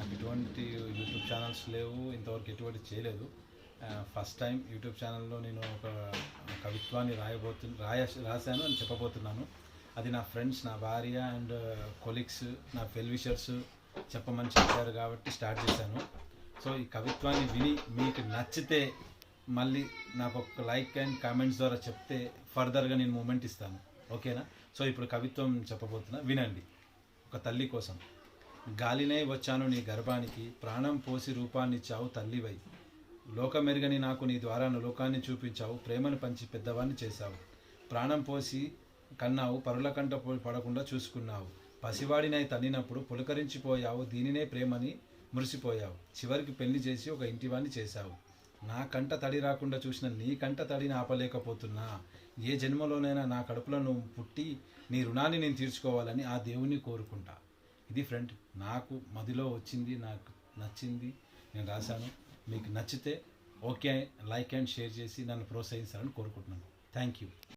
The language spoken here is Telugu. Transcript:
నాకు ఎటువంటి యూట్యూబ్ ఛానల్స్ లేవు ఇంతవరకు ఎటువంటి చేయలేదు. ఫస్ట్ టైం యూట్యూబ్ ఛానల్లో నేను ఒక కవిత్వాన్ని రాయబోతు రాయ రాశాను అని చెప్పబోతున్నాను. అది నా ఫ్రెండ్స్ నా భార్య అండ్ కొలీగ్స్ నా ఫెల్విషర్స్ చెప్పమని చెప్పారు కాబట్టి స్టార్ట్ చేశాను. సో ఈ కవిత్వాన్ని విని మీకు నచ్చితే మళ్ళీ నాకు ఒక లైక్ అండ్ కామెంట్స్ ద్వారా చెప్తే ఫర్దర్గా నేను మూమెంట్ ఇస్తాను. ఓకేనా సో ఇప్పుడు కవిత్వం చెప్పబోతున్నా. వినండి. ఒక తల్లి కోసం. గాలినై వచ్చాను నీ గర్భానికి ప్రాణం పోసి రూపాన్నిచ్చావు తల్లివై. లోకమెరుగని నాకు నీ ద్వారా లోకాన్ని చూపించావు ప్రేమను పంచి పెద్దవాన్ని చేశావు. ప్రాణం పోసి కన్నావు పరుల కంట పడకుండా చూసుకున్నావు. పసివాడినై తన్నినప్పుడు పులకరించిపోయావు దీనినే ప్రేమని మురిసిపోయావు. చివరికి పెళ్ళి చేసి ఒక ఇంటివాణ్ణి చేశావు. నా కంట తడి రాకుండా చూసిన నీ కంట తడిని ఆపలేకపోతున్నా. ఏ జన్మలోనైనా నా కడుపులో నువ్వు పుట్టి నీ రుణాన్ని నేను తీర్చుకోవాలని ఆ దేవుణ్ణి కోరుకుంటా. ఇది ఫ్రెండ్ నాకు మదిలో వచ్చింది నాకు నచ్చింది నేను రాశాను. మీకు నచ్చితే ఓకే లైక్ అండ్ షేర్ చేసి నన్ను ప్రోత్సహించాలని కోరుకుంటున్నాను. Thank you